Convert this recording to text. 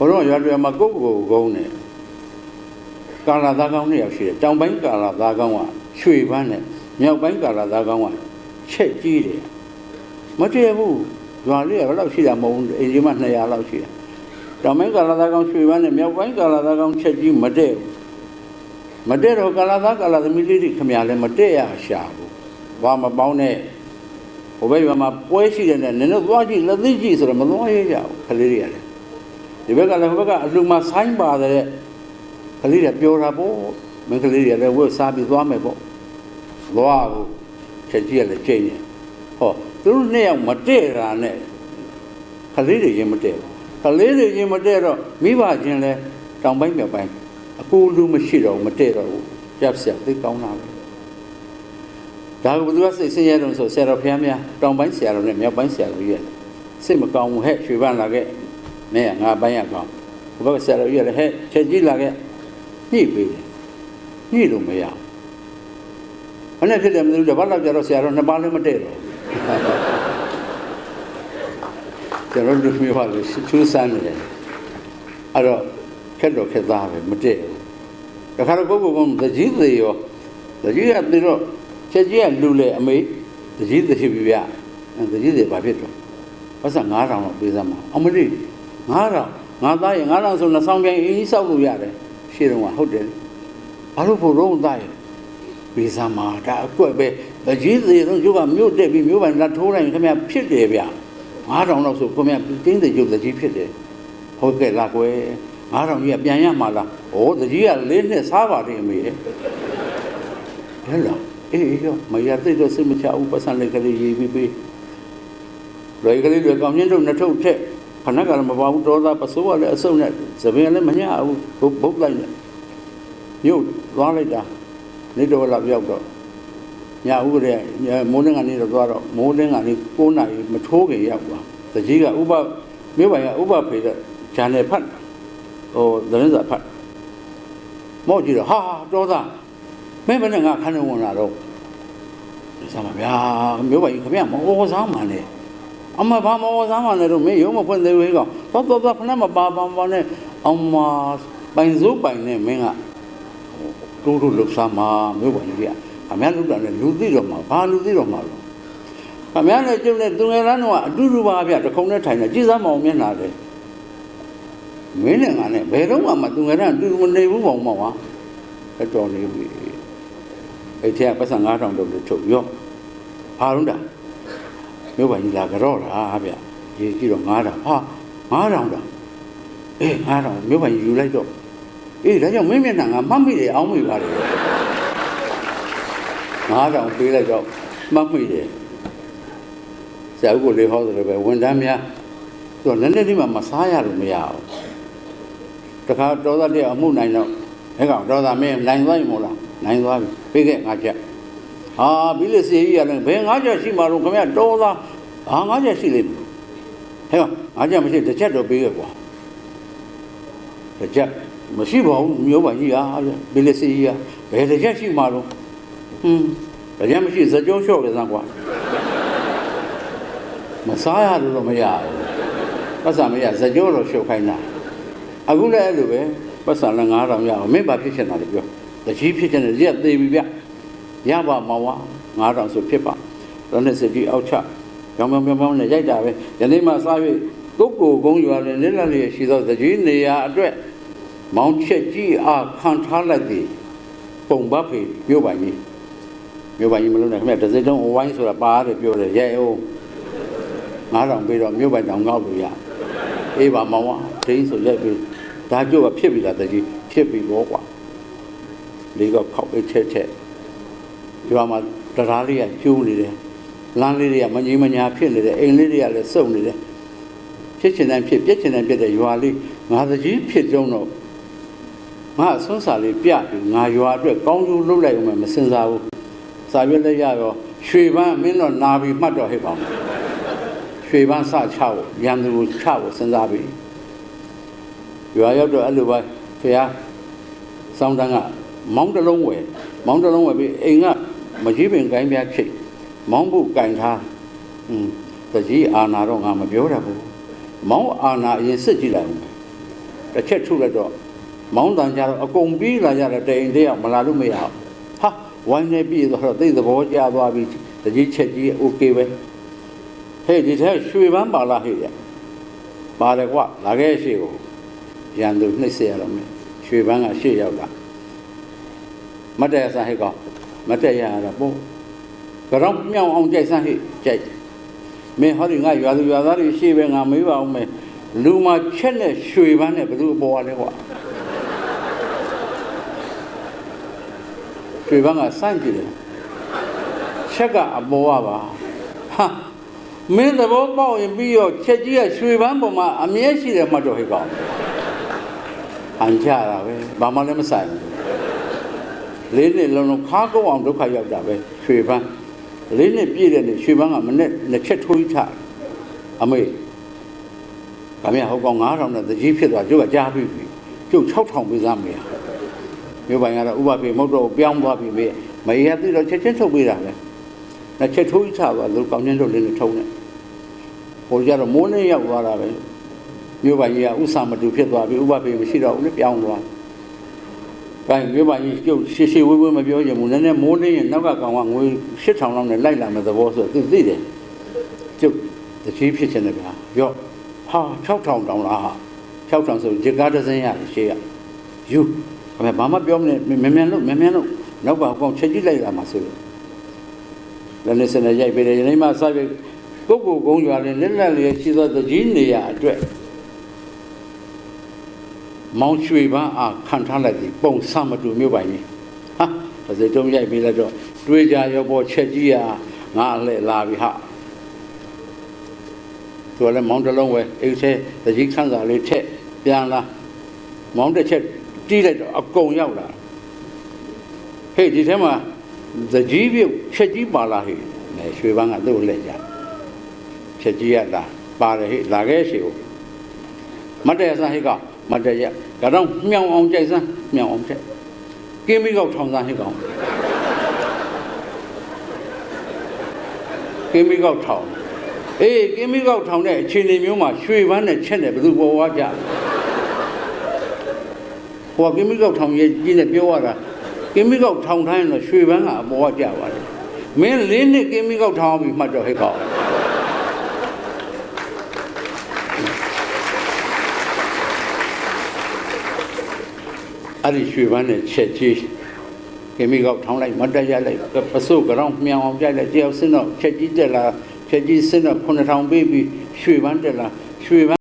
ဘုရားရွာတွေမှာကိုယ့်ကိုယ်ကိုကုန်းတယ်ကာလာသားကောင်းနှစ်ယောက်ရှိတယ်တောင်ပိုင်းကာလာသားကောင်းကရွှေပန်းနဲ့မြောက်ပိုင်းကာလာသားကောင်းကချက်ကြီးတယ်မတည့်ဘူးရွာလေးကဘယ်လောက်ရှိတာမဟုတ်ဘူးအင်ဂျင်မှ200လောက်ရှိတယ်တောင်ပိုင်းကာလာသားကောင်းရွှေပန်းနဲ့မြောက်ပိုင်းကာလာသားကောင်းချက်ကြီးမတည့်ဘူးမတည့်တော့ကာလာသားကာလာသမီးလေးတွေခမရလဲမတည့်ရရှာဘူးဘာမပေါင်းနဲ့ဟိုဘက်ရွာမှာပွဲရှိတယ်နဲ့နင်တို့သွားကြည့်လက်သိကြည့်ဆိုတော့မသွားရကြဘူးခလေးတွေကလည်း ဒီဘက်ကလည်းဟိုဘက်ကအလှမှာဆိုင်းပါတယ်ခလေးတွေပြောတာပေါ့မင်းကလေးတွေလည်းဝတ်စားပြီးသွားမယ်ပေါ့သွားဘူးချက်ကြီးကလည်းချိန်နေဟောသူတို့နှစ်ယောက်မတည့်တာနဲ့ခလေးတွေရင်မတည့်ဘူးခလေးတွေရင်မတည့်တော့မိဘချင်းလဲတောင်ပိုင်းမြောက်ပိုင်းအကူလူမရှိတော့ဘူးမတည့်တော့ဘူးရပ်ဆက်သိကောင်းတာပဲဒါကဘယ်သူကစိတ်ဆင်းရဲတုံးဆိုဆရာတော်ဖျားများတောင်ပိုင်းဆရာတော်နဲ့မြောက်ပိုင်းဆရာတော်ကြီးရဲ့စိတ်မကောင်းဘူးဟဲ့ရွှေပန်းလာခဲ့ မင်းကငါပိုင်းရကောင်းဘုရားဆရာတော်ကြီးလည်းဟဲ့ချက်ကြီးလာခဲ့ညှိပေးတယ်ညှိလို့မရဘူးဘယ်နဲ့ဖြစ်တယ်မသိဘူးတပတ်လောက်ကြာတော့ဆရာတော်နှစ်ပါးလည်းမတည့်တော့ကျွန်တော်တို့မျိုးပါလို့ချူးစမ်းနေတယ်အဲ့တော့ခက်တော့ခက်သားပဲမတည့်ဘူးတခါတော့ကိုယ့်ကိုယ်ကတကြီးသေးရောတကြီးကသေးတော့ချက်ကြီးကလူလေအမေတကြီးသေးပြီဗျတကြီးသေးဘာဖြစ်တော့ပတ်စံ9000လောက်ပေးစမ်းပါအမလေး 9000ငါသားရင်9000ဆိုနှစ်ဆောင်ပြန်အင်းကြီးဆောက်လို့ရတယ်ရှေ့တုန်းကဟုတ်တယ်ဘာလို့ဖို့တော့သားရင်ပေးစမ်းပါဒါအကွက်ပဲတကြီးသေးတော့ကျုပ်ကမြို့တက်ပြီးမြို့ပိုင်လက်ထိုးလိုက်ရင်ခင်ဗျဖြစ်တယ်ဗျ9000လောက်ဆိုခင်ဗျတင်းသေးကျုပ်တကြီးဖြစ်တယ်ဟုတ်ကဲ့လားကွယ်9000ကြီးကပြန်ရမှာလားဩတကြီးကလေးနှစ်စားပါတယ်အမေရဲ့ဟဲ့လားအေးရောမရသိတော့စိတ်မချဘူးပတ်စံလေးကလေးရေးပြီးပြီးလွယ်ကလေးတွေကောင်းချင်းတို့နှစ်ထုပ်ထက် ခဏကလည်းမပါဘူးဒေါသပစိုးကလည်းအစုံနဲ့သပင်လည်းမညဘူးဘုတ်ဘုတ်လိုက်နဲ့မြို့သွားလိုက်တာနေတော့လာပြောက်တော့ညဦးကလေးမိုးလင်းကနေတော့သွားတော့မိုးလင်းကနေ9နာရီမထိုးခင်ရောက်သွားတကြီးကဥပမြို့ပိုင်ကဥပဖေတဲ့ဂျန်နယ်ဖတ်ဟိုသတင်းစာဖတ်မောက်ကြည့်တော့ဟာတော်သားမင်းမနဲ့ငါခန်းနေဝင်လာတော့စမ်းပါဗျာမြို့ပိုင်ခင်ဗျမဟောစားမှန်းနဲ့ အမဘာမဟောစားမှန်းနဲ့တော့မင်းရုံးမဖွင့်သေးဘူးကောင်တော့တော့တော့ခဏမပါပါပါနဲ့အောင်မပိုင်စိုးပိုင်နဲ့မင်းကတိုးတိုးလှစားမှာမြို့ပိုင်ကြီးကအများလူတာနဲ့လူသိတော့မှာဘာလူသိတော့မှာလို့အများနဲ့ကျုပ်နဲ့သူငယ်သားတော့အတူတူပါဗျတခုံနဲ့ထိုင်နေကြည်စမ်းမအောင်မျက်နှာတယ်မင်းနဲ့ငါနဲ့ဘယ်တော့မှမသူငယ်သားအတူတူမနေဘူးပေါ့မောင်ဟာအတော်နေပြီအဲ့ထက်ပတ်စံ9000တော့လို့ထုတ်ရောဘာလို့တာ မြို့ပါကြီးလာကြတော့တာဗျရေးကြည့်တော့9000ဟာ9000တာအေး9000မြို့ပါကြီးယူလိုက်တော့အေးဒါကြောင့်မင်းမျက်နှာငါမှတ်မိတယ်အောင်းမိပါတယ်9000ပေးလိုက်တော့မှတ်မိတယ်ဆရာဦးကိုလေးဟောတယ်ပဲဝန်ထမ်းများသူကလည်းလည်းဒီမှာမစားရလို့မရဘူးတခါတော်သားတဲ့အမှုနိုင်တော့အဲကောင်တော်သားမင်းနိုင်သွားပြီမို့လားနိုင်သွားပြီပေးခဲ့ငါချက် ဟာဘီလစီကြီးကလည်းဘယ်ငါချက်ရှိမှာတော့ခင်ဗျတော်သားဟာငါချက်ရှိလိမ့်မယ်ဟဲ့ငါချက်မရှိတစ်ချက်တော့ပေးခဲ့ကွာတစ်ချက်မရှိပါဘူးမျိုးပါကြီးဟာဘီလစီကြီးကဘယ်တစ်ချက်ရှိမှာတော့ဟွန်းတစ်ချက်မရှိဇကြောလျှော့ကြစမ်းကွာမစားရလို့တော့မရဘူးပတ်စံမရဇကြောတော့လျှော့ခိုင်းတာအခုလည်းအဲ့လိုပဲပတ်စံလည်း9000ရအောင်မင်းဘာဖြစ်ချင်တာလဲပြောတကြီးဖြစ်ချင်တယ်ရက်သေးပြီဗျ ရပါမောင်ဝ9000ဆိုဖြစ်ပါတော့နဲ့စကြီးအောက်ချရောင်ပြောင်ပြောင်နဲ့ရိုက်တာပဲယနေ့မှစား၍ကိုကိုကုန်းရွာနဲ့လက်လက်လေးရှိသောတကြီးနေရာအတွက်မောင်ချက်ကြီးအားခံထားလိုက်သည်ပုံဘဖေမြို့ပိုင်ကြီးမြို့ပိုင်ကြီးမလို့နဲ့ခင်ဗျတစ်စိတ်တုံးအဝိုင်းဆိုတာပါရတယ်ပြောတယ်ရဲအောင်9000ပေးတော့မြို့ပိုင်တောင်ငေါ့လို့ရအေးပါမောင်ဝဒိန်းဆိုရိုက်ပြီးဒါကြို့ကဖြစ်ပြီလားတကြီးဖြစ်ပြီဘောကွာလေးကခောက်အိတ်ချက်ချက် ဒီမှာတရားလေးကကျိုးနေတယ်လမ်းလေးတွေကမကြီးမညာဖြစ်နေတယ်အိမ်လေးတွေကလည်းစုပ်နေတယ်ဖြစ်ချင်တိုင်းဖြစ်ပြက်ချင်တိုင်းပြက်တဲ့ရွာလေးငါတကြီးဖြစ်ကြုံတော့ငါအစွန်းစာလေးပြပြီးငါရွာအတွက်ကောင်းကျိုးလုပ်လိုက်အောင်မစင်စားဘူးစာရွက်လက်ရရောရွှေပန်းမင်းတော့နာပြီးမှတ်တော့ဟဲ့ပါမယ်ရွှေပန်းစချဖို့ရန်သူကိုချဖို့စဉ်းစားပြီးရွာရောက်တော့အဲ့လိုပဲဖះစောင်းတန်းကမောင်းတလုံးဝယ်မောင်းတလုံးဝယ်ပြီးအိမ်က မကြီးပင်ကိုင်းပြချိတ်မောင်းဖို့ကင်ထားอืมတကြီးအာနာတော့ငါမပြောတတ်ဘူးမောင်းအာနာအရင်စစ်ကြည့်လိုက်ဦးမယ် တစ်ချက်ထုလိုက်တော့မောင်းတန်ကြတော့အကုန်ပြီးလာကြတယ်တအိမ်တည်းကမလာလို့မရဘူးဟာဝိုင်းနေပြီးတော့သိသဘောကျသွားပြီတကြီးချက်ကြီးโอเคပဲဟဲ့ဒီထဲရွှေပန်းပါလားဟဲ့ရပါတယ်ကွာလာခဲ့ရှိကိုရန်သူနှိမ့်เสียရတော့မယ်ရွှေပန်းကရှေ့ရောက်လာမတ်တဲ့ဆန်ဟဲ့ကောင် မတ်တဲ့ရရတော့ပို့ကြောင်မြောင်အောင်ကြိုက်ဆန်းဟဲ့ကြိုက်မင်းဟောဒီငါရွာသူရွာသားတွေရှေ့ပဲငါမေးပါအောင်မယ်လူမှာချက်နဲ့ရွှေပန်းနဲ့ဘယ်သူအပေါ်ရလဲကွာရွှေဘန်းကစန့်ကြည့်တယ်ချက်ကအပေါ်ကပါဟာမင်းသဘောပေါက်ရင်ပြီးတော့ချက်ကြီးကရွှေဘန်းပေါ်မှာအမြဲရှိတယ်မှတ်တော့ဟဲ့ကောင်အန်ကြတာပဲဘာမှလည်းမဆိုင်ဘူး လေးနှစ်လုံးလုံးခါကုန်းအောင်ဒုက္ခရောက်တာပဲရွှေဘန်းလေးနှစ်ပြည့်တဲ့နေ့ရွှေဘန်းကမနဲ့နှစ်ချက်ထိုးချအမေကမရဟောကောင်9000နဲ့တကြီးဖြစ်သွားကျုပ်ကကြားပြီးပြီကျုပ်6000ပေးစားမေးရမြို့ပိုင်ကတော့ဥပပေမဟုတ်တော့ပြောင်းသွားပြီမေးမရသိတော့ချက်ချင်းထုတ်ပေးတာပဲနှစ်ချက်ထိုးချပါလို့ကောင်းချင်းတို့လေးနဲ့ထုံးတယ်ဟိုကြတော့မိုးနေရောက်သွားတာပဲမြို့ပိုင်ကြီးကဥစာမတူဖြစ်သွားပြီဥပပေမရှိတော့ဘူးလေပြောင်းသွားဘို င်မြို့ပိုင်ကြီးကျုပ်ရှေ့ရှေ့ဝေးဝေးမပြောချင်ဘူးနည်းနည်းမိုးနေရင်နောက်ကကောင်ကငွေ8000လောက်နဲ့လိုက်လာမယ်သဘောဆိုသူသိတယ်ကျုပ်တကြီးဖြစ်ချင်တယ်ဗျာရော့ဟာ6000တောင်လားဟာ6000ဆိုဂျကားတစ်စင်းရတယ်ရှေ့ကယူအမေဘာမှပြောမနေမြန်မြန်လို့မြန်မြန်လို့နောက်ကကောင်ချက်ကြည့်လိုက်လာမှာဆိုလို့လည်းနေစနေရိုက်ပေးတယ်ယနေ့မှစပြီးကိုကိုကုန်းရွာလေးလက်လက်လေးရှိသောတကြီးနေရအတွက် မောင်ရွှေပန်းအားခံထားလိုက်သည်ပုံစမတူမျိုးပိုင်ကြီးဟာဒါစိတ်တုံးရိုက်ပေးလိုက်တော့တွေးကြရောပေါ်ချက်ကြီးရငါအလှည့်လာပြီဟာသူကလည်းမောင်တစ်လုံးပဲအိတ်ထဲတကြီးခန်းစာလေးထက်ပြန်လာမောင်တစ်ချက်တီးလိုက်တော့အကုန်ရောက်လာဟေ့ဒီထဲမှာတကြီးပြုတ်ချက်ကြီးပါလာဟေ့အဲရွှေပန်းကသူ့ကိုလက်ကြချက်ကြီးရလာပါတယ်ဟေ့လာခဲ့ရှိကိုမတ်တဲ့ဆန်းဟေ့က မတ်တဲ့ရကတော့မြောင်အောင်ကြိုက်စမ်းမြောင်အောင်ကြိုက်ကင်းပြီးတော့ထောင်စမ်းဟေ့ကောင်ကင်းပြီးတော့ထောင်အေးကင်းပြီးတော့ထောင်တဲ့အခြေအနေမျိုးမှာရွှေပန်းနဲ့ချက်နဲ့ဘယ်သူပေါ်ဝါကြလဲဟိုကကင်းမီကောက်ထောင်ရဲ့ကြီးနဲ့ပြောရတာကင်းမီကောက်ထောင်ထိုင်းတော့ရွှေပန်းကအပေါ်ကကြပါတယ်မင်းလေးနှစ်ကင်းမီကောက်ထောင်ပြီးမှတ်တော့ဟဲ့ကောက် အဲ့ဒီရွှေပန်းနဲ့ချက်ကြီးကင်းမီကောက်ထောင်လိုက်မတ်တက်ရလိုက်ပစိုးကြောင်မြောင်အောင်ကြိုက်လိုက်တယောက်စင်းတော့ချက်ကြီးတက်လာချက်ကြီးစင်းတော့9000ပေးပြီးရွှေပန်းတက်လာရွှေပန်း